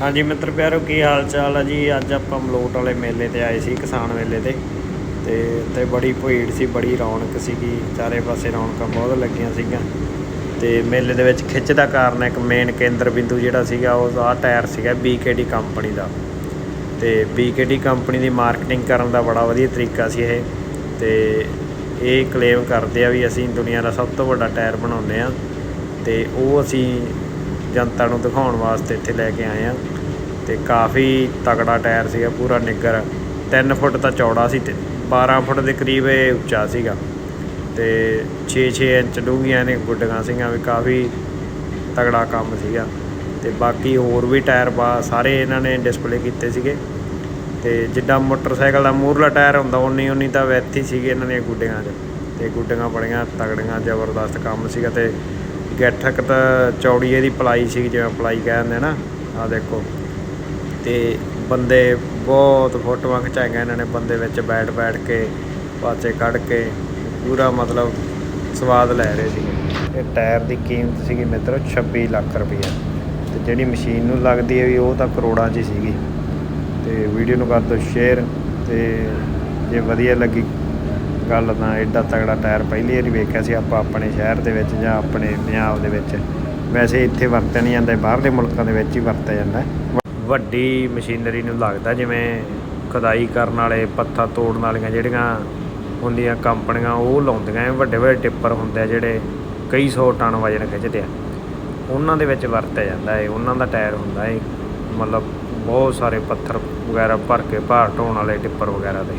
ਹਾਂਜੀ ਮਿੱਤਰ ਪਿਆਰੋ, ਕੀ ਹਾਲ ਚਾਲ ਆ ਜੀ? ਅੱਜ ਆਪਾਂ ਮਲੋਟ ਵਾਲੇ ਮੇਲੇ ਤੇ ਆਏ ਸੀ, ਕਿਸਾਨ ਮੇਲੇ ਤੇ। ਤੇ ਤੇ ਬੜੀ ਭੀੜ ਸੀ, ਬੜੀ ਰੌਣਕ ਸੀਗੀ। ਚਾਰੇ ਪਾਸੇ ਰੌਣਕਾਂ ਬਹੁਤ ਲੱਗੀਆਂ ਸੀਗੀਆਂ। ਤੇ ਮੇਲੇ ਦੇ ਵਿੱਚ ਖਿੱਚ ਦਾ ਕਾਰਨ ਇੱਕ ਮੇਨ ਕੇਂਦਰ ਬਿੰਦੂ ਜਿਹੜਾ ਸੀਗਾ, ਉਹ ਆਹ ਟਾਇਰ ਸੀਗਾ BKD ਕੰਪਨੀ ਦਾ। ਤੇ BKD ਕੰਪਨੀ ਦੀ ਮਾਰਕੀਟਿੰਗ ਕਰਨ ਦਾ ਬੜਾ ਵਧੀਆ ਤਰੀਕਾ ਸੀ ਇਹ। ਤੇ ਇਹ ਕਲੇਮ ਕਰਦੇ ਆ ਵੀ ਅਸੀਂ ਦੁਨੀਆ ਦਾ ਸਭ ਤੋਂ ਵੱਡਾ ਟਾਇਰ ਬਣਾਉਂਦੇ ਆ। ਤੇ ਉਹ ਅਸੀਂ ਜਨਤਾ ਨੂੰ ਦਿਖਾਉਣ ਵਾਸਤੇ ਇੱਥੇ ਲੈ ਕੇ ਆਏ ਆ। ਤੇ ਕਾਫੀ ਤਗੜਾ ਟਾਇਰ ਸੀਗਾ, ਪੂਰਾ ਨਿੱਗਰ 3 ਫੁੱਟ ਤਾਂ ਚੌੜਾ ਸੀ ਤੇ 12 ਫੁੱਟ ਦੇ ਕਰੀਬ ਇਹ ਉੱਚਾ ਸੀਗਾ। ਤੇ 6-6 ਇੰਚ ਡੂੰਘੀਆਂ ਨੇ ਗੁੱਡੀਆਂ ਸੀਗੀਆਂ, ਵੀ ਕਾਫੀ ਤਗੜਾ ਕੰਮ ਸੀਗਾ। ਤੇ ਬਾਕੀ ਹੋਰ ਵੀ ਟਾਇਰ ਬਾ, ਸਾਰੇ ਇਹਨਾਂ ਨੇ ਡਿਸਪਲੇ ਕੀਤੇ ਸੀਗੇ। ਤੇ ਜਿੱਦਾਂ ਮੋਟਰਸਾਈਕਲ ਦਾ ਮੂਹਰਲਾ ਟਾਇਰ ਹੁੰਦਾ ਉਨੀ ਉਨੀ ਤਾਂ ਵੈਥੀ ਸੀਗੇ ਇਹਨਾਂ ਨੇ ਗੁੱਡੀਆਂ 'ਚ। ਤੇ ਗੁੱਡੀਆਂ ਬੜੀਆਂ ਤਗੜੀਆਂ ਜ਼ਬਰਦਸਤ ਕੰਮ ਸੀਗਾ ਤੇ ਗੈਠਕ ਤਾਂ ਚੌੜੀ ਇਹਦੀ ਪਲਾਈ ਸੀ ਜਿਵੇਂ ਪਲਾਈ ਕਹਿੰਦੇ ਨਾ ਆ ਦੇਖੋ। ਤੇ ਬੰਦੇ ਬਹੁਤ ਫੋਟੋਆਂ ਖਿਚਾਈਆਂ ਇਹਨਾਂ ਨੇ ਬੰਦੇ ਵਿੱਚ ਬੈਠ ਬੈਠ ਕੇ, ਪਾਸੇ ਕੱਢ ਕੇ, ਪੂਰਾ ਮਤਲਬ ਸਵਾਦ ਲੈ ਰਹੇ ਸੀਗੇ। ਇਹ ਟਾਇਰ ਦੀ ਕੀਮਤ ਸੀਗੀ ਮਿੱਤਰੋ 26 ਲੱਖ ਰੁਪਈਆ। ਤੇ ਜਿਹੜੀ ਮਸ਼ੀਨ ਨੂੰ ਲੱਗਦੀ ਹੈ ਵੀ ਉਹ ਤਾਂ ਕਰੋੜਾਂ 'ਚ ਹੀ ਸੀਗੀ। ਤੇ ਵੀਡੀਓ ਨੂੰ ਕਰ ਦਿਓ ਸ਼ੇਅਰ ਤੇ ਜੇ ਵਧੀਆ ਲੱਗੀ ਗੱਲ ਤਾਂ ਐਡਾ ਤਗੜਾ ਟਾਇਰ ਪਹਿਲੀ ਵਾਰੀ ਵੇਖਿਆ ਸੀ ਆਪਾਂ ਆਪਣੇ ਸ਼ਹਿਰ ਦੇ ਵਿੱਚ ਜਾਂ ਆਪਣੇ ਪੰਜਾਬ ਦੇ ਵਿੱਚ। ਵੈਸੇ ਇੱਥੇ ਵਰਤਿਆ ਨਹੀਂ ਜਾਂਦਾ ਬਾਹਰਲੇ ਮੁਲਕਾਂ ਦੇ ਵਿੱਚ ਹੀ ਵਰਤਿਆ ਜਾਂਦਾ। ਵੱਡੀ ਮਸ਼ੀਨਰੀ ਨੂੰ ਲੱਗਦਾ ਜਿਵੇਂ ਖਦਾਈ ਕਰਨ ਵਾਲੇ, ਪੱਥਰ ਤੋੜਨ ਵਾਲੀਆਂ ਜਿਹੜੀਆਂ ਹੁੰਦੀਆਂ ਕੰਪਨੀਆਂ, ਉਹ ਲਾਉਂਦੀਆਂ ਇਹ ਵੱਡੇ ਵੱਡੇ ਟਿੱਪਰ ਹੁੰਦੇ ਆ ਜਿਹੜੇ ਕਈ ਸੌ ਟਨ ਵਜਨ ਖਿੱਚਦੇ ਆ। ਉਹਨਾਂ ਦੇ ਵਿੱਚ ਵਰਤਿਆ ਜਾਂਦਾ ਹੈ ਉਹਨਾਂ ਦਾ ਟਾਇਰ ਹੁੰਦਾ ਹੈ ਮਤਲਬ ਬਹੁਤ ਸਾਰੇ ਪੱਥਰ ਵਗੈਰਾ ਭਰ ਕੇ ਭਾਰ ਢੋਣ ਵਾਲੇ ਟਿੱਪਰ ਵਗੈਰਾ ਦੇ।